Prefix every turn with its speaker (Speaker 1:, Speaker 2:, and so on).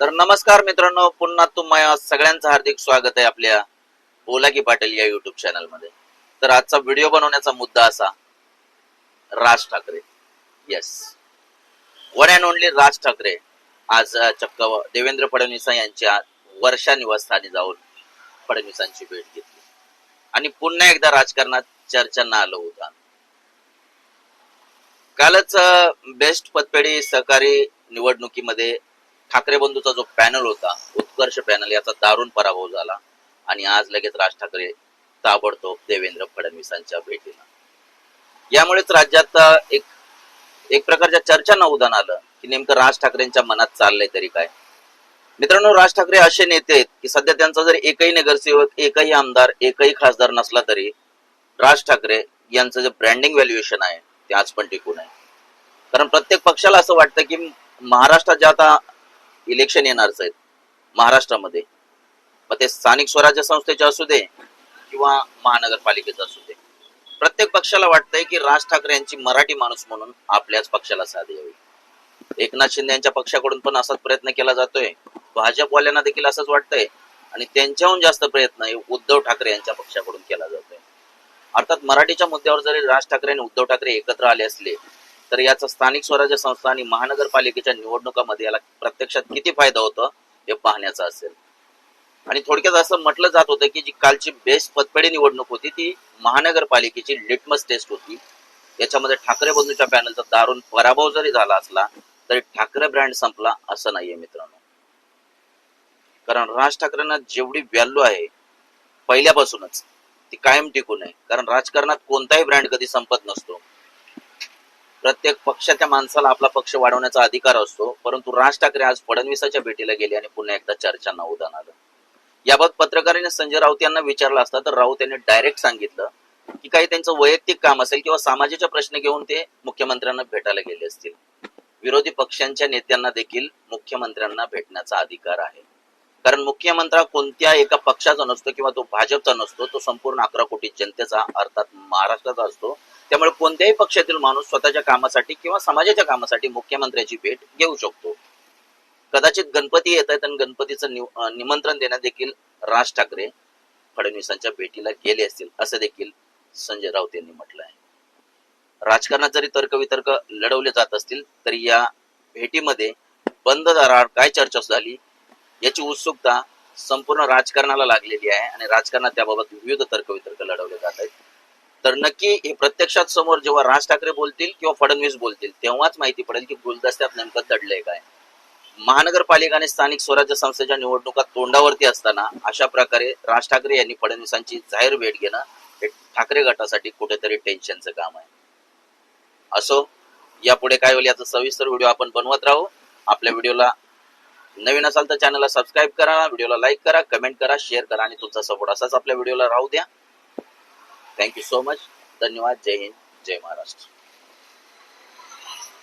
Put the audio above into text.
Speaker 1: तर नमस्कार मित्रांनो पुन्हा तुम्हाला सगळ्यांचं हार्दिक स्वागत आहे आपल्या बोला की पाटील या युट्यूब चॅनलमध्ये. तर आजचा व्हिडिओ बनवण्याचा मुद्दा असा Raj Thackeray. Yes one and only Raj Thackeray आज चक्क देवेंद्र फडणवीस यांच्या वर्षा निवासस्थानी जाऊन फडणवीसांची भेट घेतली. आणि पुन्हा एकदा राजकारणात चर्चांना आलं होतं कालच बेस्ट पतपेढी सहकारी निवडणुकीमध्ये ठाकरे बंधूचा जो पॅनल होता उत्कर्ष पॅनल याचा दारुण पराभव झाला आणि आज लगेच राज ठाकरे ताबडतोब देवेंद्र फडणवीसांच्या भेटीला. यामुळेच राज्यात एक एक प्रकारच्या चर्चांना उदाहरण आलं की नेमकं राज ठाकरेंच्या मनात चाललंय तरी काय? मित्रांनो राज ठाकरे असे नेते आहेत की सध्या त्यांचा जर एकही नगरसेवक एकही आमदार एकही खासदार नसला तरी राज ठाकरे यांचं जे ब्रँडिंग व्हॅल्युएशन आहे ते आज पण टिकून आहे. कारण प्रत्येक पक्षाला असं वाटतं की महाराष्ट्रात जे आता इलेक्शन येणारच आहेत महाराष्ट्रामध्ये. मग ते स्थानिक स्वराज्य संस्थेचे असू दे किंवा महानगरपालिकेचं असू दे. प्रत्येक पक्षाला वाटतंय की राज ठाकरे यांची मराठी माणूस म्हणून आपल्याच पक्षाला साथ यावी एकनाथ शिंदे यांच्या पक्षाकडून पण असाच प्रयत्न केला जातोय. भाजपवाल्यांना देखील असंच वाटतंय. आणि त्यांच्याहून जास्त प्रयत्न हे उद्धव ठाकरे यांच्या पक्षाकडून केला जातोय. अर्थात मराठीच्या मुद्द्यावर जरी राज ठाकरे आणि उद्धव ठाकरे एकत्र आले असले तर याचा स्थानिक स्वराज्य संस्था आणि महानगरपालिकेच्या निवडणुकामध्ये याला प्रत्यक्षात किती फायदा होतो हे पाहण्याचा असेल. आणि थोडक्यात असं म्हटलं जात होतं की जी कालची बेस्ट पतपेढी निवडणूक होती ती महानगरपालिकेची लिटमस टेस्ट होती. याच्यामध्ये ठाकरे बंधूच्या पॅनलचा दारुण पराभव जरी झाला असला तरी ठाकरे ब्रँड संपला असं नाहीये मित्रांनो. कारण राज ठाकरेंना जेवढी व्हॅल्यू आहे पहिल्यापासूनच ती कायम टिकून आहे. कारण राजकारणात कोणताही ब्रँड कधी संपत नसतो. प्रत्येक पक्षाच्या माणसाला आपला पक्ष वाढवण्याचा अधिकार असतो. परंतु राज ठाकरे आज फडणवीसाच्या भेटीला गेले आणि पुन्हा एकदा चर्चांना उदाहरण आलं. याबाबत पत्रकाराने संजय राऊत यांना विचारलं असता तर राऊत यांनी डायरेक्ट सांगितलं की काही त्यांचं वैयक्तिक काम असेल किंवा सामाजिकचा प्रश्न घेऊन ते मुख्यमंत्र्यांना भेटायला गेले असतील. विरोधी पक्षांच्या नेत्यांना देखील मुख्यमंत्र्यांना भेटण्याचा अधिकार आहे. कारण मुख्यमंत्री कोणत्या एका पक्षाचा नसतो किंवा तो भाजपचा नसतो तो संपूर्ण अकरा कोटी जनतेचा अर्थात महाराष्ट्राचा असतो. त्यामुळे कोणत्याही पक्षातील माणूस स्वतःच्या कामासाठी किंवा समाजाच्या कामासाठी मुख्यमंत्र्याची भेट घेऊ शकतो. कदाचित गणपती येत आहेत आणि गणपतीचं निमंत्रण देण्यात देखील राज ठाकरे फडणवीसांच्या भेटीला गेले असतील असं देखील संजय राऊत यांनी म्हटलं आहे. राजकारणात जरी तर्कवितर्क लढवले जात असतील तरी या भेटीमध्ये बंद दारावर काय चर्चा झाली याची उत्सुकता संपूर्ण राजकारणाला लागलेली आहे आणि राजकारणात त्याबाबत विविध तर्कवितर्क लढवले जात आहेत. तर नक्की हे प्रत्यक्षात समोर जेव्हा राज ठाकरे बोलतील किंवा फडणवीस बोलतील तेव्हाच माहिती पडेल की गुलदस्त्यात नेमकं दडलंय काय. महानगरपालिका आणि स्थानिक स्वराज्य संस्थेच्या निवडणुका तोंडावरती असताना अशा प्रकारे राज ठाकरे यांनी फडणवीसांची जाहीर भेट घेणं हे ठाकरे गटासाठी कुठेतरी टेन्शनचं काम आहे. असो यापुढे काय होईल याचा सविस्तर व्हिडिओ आपण बनवत राहू. आपल्या व्हिडिओला नवीन असाल तर चॅनलला सबस्क्राईब करा व्हिडिओला लाईक करा कमेंट करा शेअर करा आणि तुमचा सपोर्ट असाच आपल्या व्हिडिओला राहू द्या. थँक्यू सो मच धन्यवाद. जय हिंद. जय महाराष्ट्र.